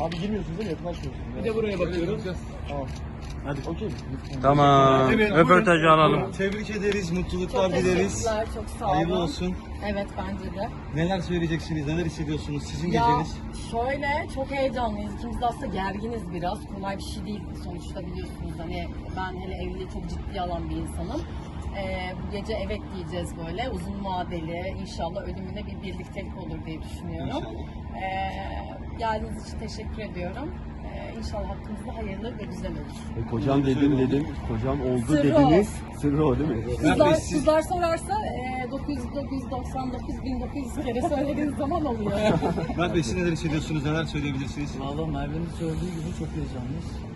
Abi girmiyorsunuz değil mi? Yakınlaşmıyorsunuz. Bir de buraya bakıyoruz. Tamam. Hadi. Okey? Tamam. Evet, Röportajı buyurun. alalım. Tebrik ederiz, mutluluklar Çok dileriz. teşekkürler, çok sağ olun. Hayırlı olsun. Evet bence de. Neler söyleyeceksiniz, neler hissediyorsunuz sizin Ya geceniz? şöyle çok heyecanlıyız. İkimiz de aslında gerginiz biraz. Kolay bir şey değil sonuçta biliyorsunuz. Hani ben hele evliliği çok ciddiye alan bir insanım. Ee, bu gece evet diyeceğiz böyle uzun vadeli inşallah ölümüne bir birliktelik olur diye düşünüyorum. Ee, geldiğiniz için teşekkür ediyorum. Ee, inşallah hakkımızda hayırlı ve güzel olur. E, kocam dedim dedim. Kocam oldu Sırrı dediniz. Sırrı o değil mi? Kızlar, kızlar sorarsa e, 999 1900 kere söylediğiniz zaman oluyor. Mert Bey siz neler hissediyorsunuz, neler söyleyebilirsiniz? Valla Merve'nin söylediği gibi çok heyecanlıyız.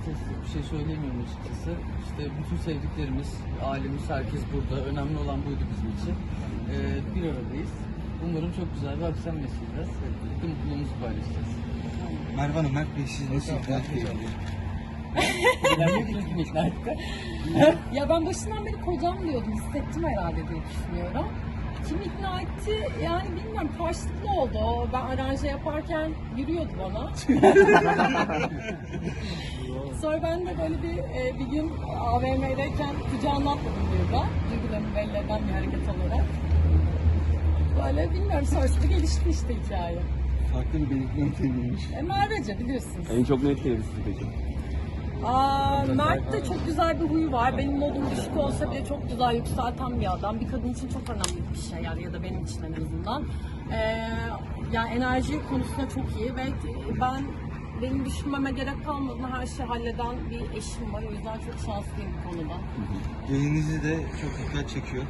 İşte bir şey söyleyemiyorum açıkçası. İşte bütün sevdiklerimiz, ailemiz, herkes burada. Önemli olan buydu bizim için. Ee, bir aradayız. Umarım çok güzel bir akşam yaşayacağız. Hep birlikte mutluluğumuzu paylaşacağız. Merve Hanım, Mert Bey siz nasıl ikna kim ikna etti? ya ben başından beri kocam diyordum. Hissettim herhalde diye düşünüyorum. Kim ikna etti yani bilmiyorum karşılıklı oldu. O Ben aranje yaparken yürüyordu bana. Sonra ben de böyle bir, e, bir gün AVM'deyken kucağına atladım burada. Duygularımı belli eden bir hareket olarak. Böyle bilmiyorum sonrasında gelişti işte hikaye. Farklı bir belirtme niteliğiymiş. E, Mervece biliyorsunuz. En çok ne etkiledi sizi peki? Aa, Mert de çok güzel bir huyu var. Benim modum düşük olsa bile çok güzel yükselten bir adam. Bir kadın için çok önemli bir şey yani ya da benim için en azından. Ee, yani enerji konusunda çok iyi ve ben benim düşünmeme gerek kalmadığında her şeyi halleden bir eşim var. O yüzden çok şanslıyım bu konuda. Gelinizi de çok dikkat çekiyor.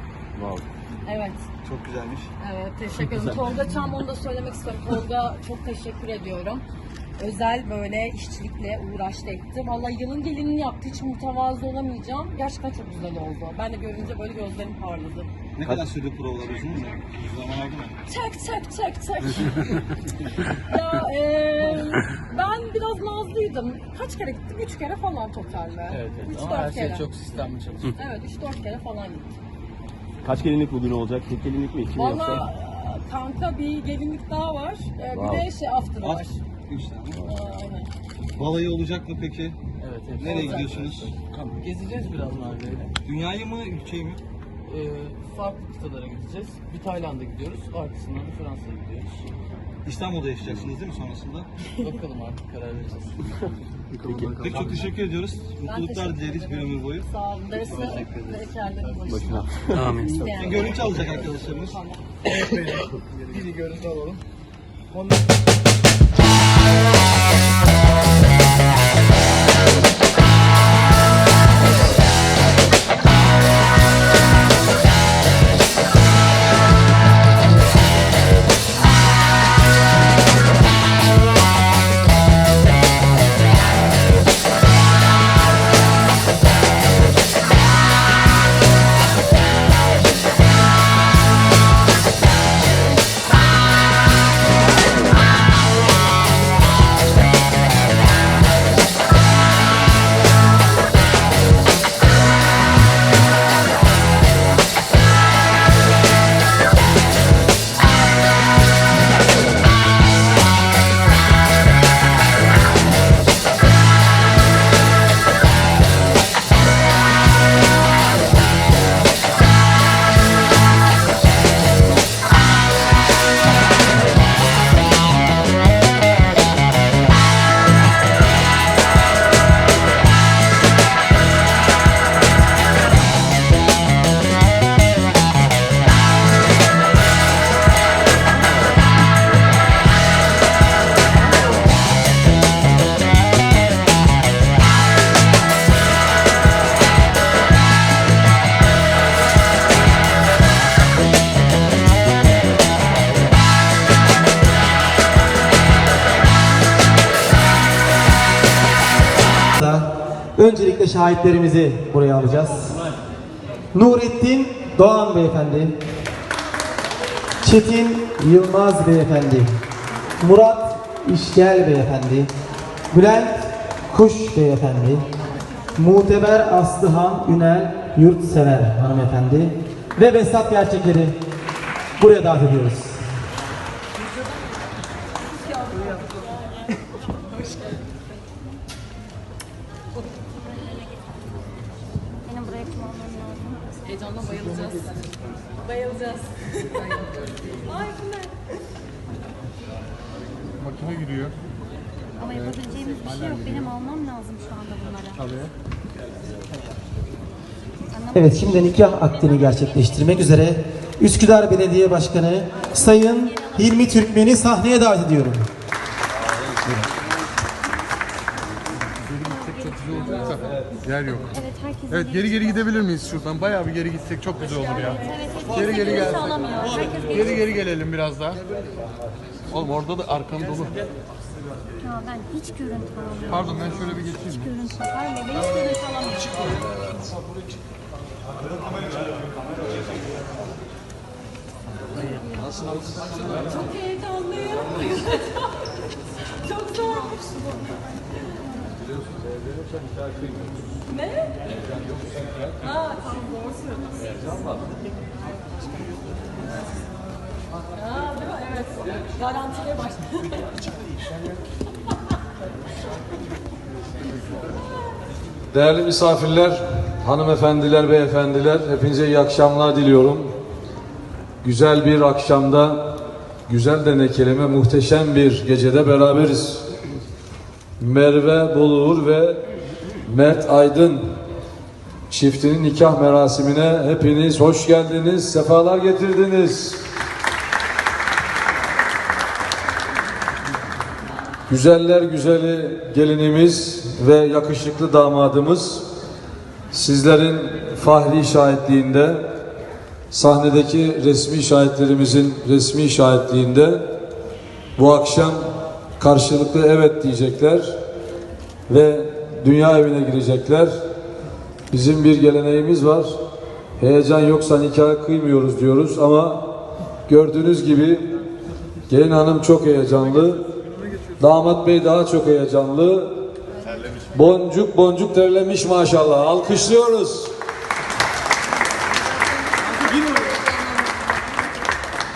Evet. Wow. Çok güzelmiş. Evet teşekkür ederim. Tolga Çam onu da söylemek istiyorum. Tolga çok teşekkür ediyorum. Özel böyle işçilikle uğraştı etti. Vallahi yılın gelinini yaptı. Hiç mütevazı olamayacağım. Gerçekten çok güzel oldu. Ben de görünce böyle gözlerim parladı. Ne kadar sürdü provalar uzun mu? Zaman aldı mı? Çek çek çek çek. ya eee, ben biraz nazlıydım. Kaç kere gittim? Üç kere falan totalde. Evet, evet. Üç Ama her dört şey kere. çok sistemli çalışıyor. Evet üç dört kere falan gittim. Kaç gelinlik bugün olacak? Tek gelinlik mi? İki mi yoksa? Valla kanka bir gelinlik daha var. Ee, bir Wow. de şey after var. At. Aa, aynen. Balayı olacak mı peki? Evet, hepsi Nereye olacak. gidiyorsunuz? Gezeceğiz biraz Merve'yle. Dünyayı mı, ülkeyi mi? Ee, farklı kıtalara gideceğiz. Bir Tayland'a gidiyoruz. Arkasından da Fransa'ya gidiyoruz. İstanbul'da yaşayacaksınız değil mi sonrasında? Bakalım artık karar vereceğiz. Peki. Peki çok teşekkür ediyoruz. Mutluluklar dileriz bir ömür boyu. Sağ olun. Darısı berekerlerin başına. Başına. Amin. İsteyen. Görüntü alacak arkadaşlarımız. Tamam. Bir görüntü alalım. da Thank you. Öncelikle şahitlerimizi buraya alacağız. Nurettin Doğan Beyefendi, Çetin Yılmaz Beyefendi, Murat İşgel Beyefendi, Bülent Kuş Beyefendi, Muteber Aslıhan Ünel Yurtsever Hanımefendi ve Vesat Gerçekleri buraya davet ediyoruz. Ona bayılacağız. Bayılacağız. Ay bu ne? Makine giriyor. Ama yapabileceğimiz bir şey yok. Benim almam lazım şu anda bunları. Tabii. Evet şimdi nikah akdini gerçekleştirmek üzere Üsküdar Belediye Başkanı Sayın Hilmi Türkmen'i sahneye davet ediyorum. Çok da yer yok. Evet Evet geri geri gidebilir miyiz şuradan? Bayağı bir geri gitsek çok güzel olur ya. Evet, Geri geri gel. gel. alamıyor. Herkes Geri geri gelelim biraz daha. Oğlum orada da arkam dolu. Ya ben hiç görüntü alamıyorum. Pardon ben şöyle bir geçeyim mi? Görüntü var mı? Ben hiç görüntü alamıyorum. Çok heyecanlıyım. Çok zormuş. Ne? Ha tamam doğru? Evet. Garantiye başladı. Değerli misafirler, hanımefendiler, beyefendiler, hepinize iyi akşamlar diliyorum. Güzel bir akşamda, güzel de ne kelime, muhteşem bir gecede beraberiz. Merve Boluğur ve Mert Aydın çiftinin nikah merasimine hepiniz hoş geldiniz, sefalar getirdiniz. Güzeller güzeli gelinimiz ve yakışıklı damadımız sizlerin fahri şahitliğinde sahnedeki resmi şahitlerimizin resmi şahitliğinde bu akşam karşılıklı evet diyecekler ve dünya evine girecekler. Bizim bir geleneğimiz var. Heyecan yoksa nikah kıymıyoruz diyoruz ama gördüğünüz gibi gelin hanım çok heyecanlı. Damat bey daha çok heyecanlı. Boncuk boncuk terlemiş maşallah. Alkışlıyoruz.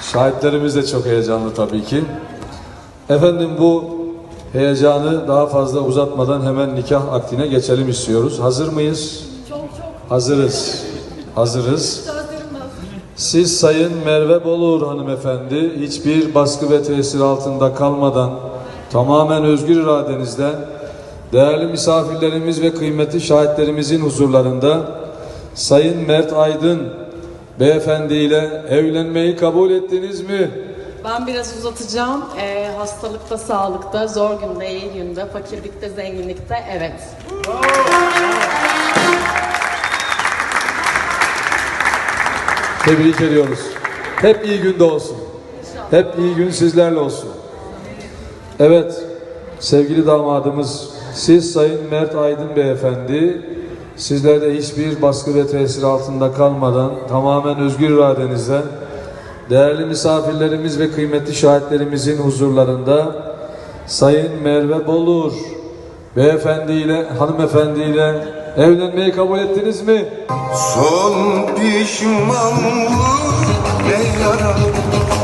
Şahitlerimiz de çok heyecanlı tabii ki. Efendim bu heyecanı daha fazla uzatmadan hemen nikah akdine geçelim istiyoruz. Hazır mıyız? Çok çok Hazırız. Hazırız. Siz Sayın Merve Boluğur hanımefendi hiçbir baskı ve tesir altında kalmadan tamamen özgür iradenizle değerli misafirlerimiz ve kıymetli şahitlerimizin huzurlarında Sayın Mert Aydın beyefendi ile evlenmeyi kabul ettiniz mi? Ben biraz uzatacağım. Ee, hastalıkta, sağlıkta, zor günde, iyi günde, fakirlikte, zenginlikte evet. Tebrik ediyoruz. Hep iyi günde olsun. Hep iyi gün sizlerle olsun. Evet, sevgili damadımız, siz Sayın Mert Aydın Beyefendi, sizler de hiçbir baskı ve tesir altında kalmadan tamamen özgür iradenizle değerli misafirlerimiz ve kıymetli şahitlerimizin huzurlarında Sayın Merve Bolur Beyefendiyle, hanımefendiyle evlenmeyi kabul ettiniz mi? Son pişmanlık ne yara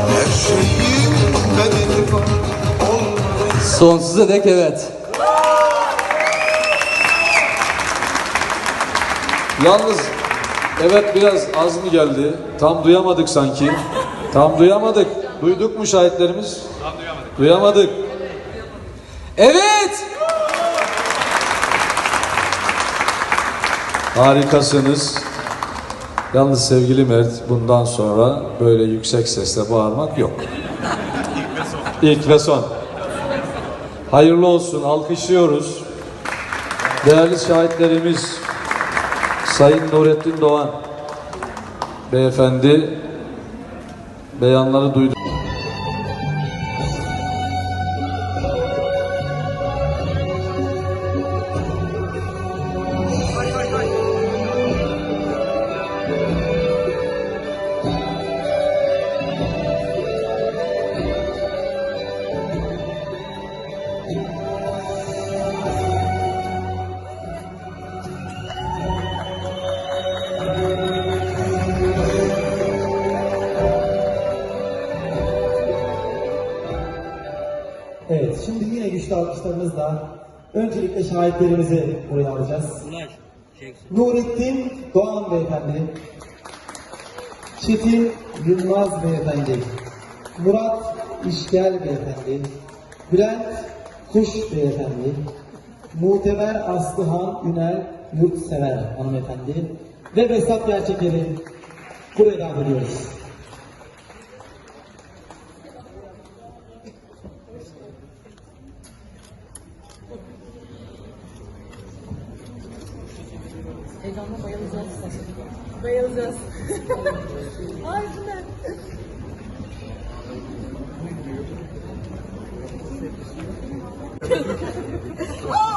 Her şeyin bedeli var Sonsuza dek evet. Yalnız evet biraz az mı geldi? Tam duyamadık sanki. Tam duyamadık. Duyduk mu şahitlerimiz? Tam duyamadık. Duyamadık. Evet! Harikasınız. Yalnız sevgili Mert bundan sonra böyle yüksek sesle bağırmak yok. İlk ve son. Hayırlı olsun. Alkışlıyoruz. Değerli şahitlerimiz Sayın Nurettin Doğan Beyefendi beyanları duydu. Alkışlarımızla öncelikle şahitlerimizi buraya alacağız. Nurettin Doğan Beyefendi. Çetin Yılmaz Beyefendi, Murat İşgel Beyefendi, Bülent Kuş Beyefendi, Muhteber Aslıhan Ünel Yurtsever Hanımefendi ve Vesat Gerçekleri buraya davet ediyoruz. Heyecanla bayılacağız. Bayılacağız. Ay bu ne?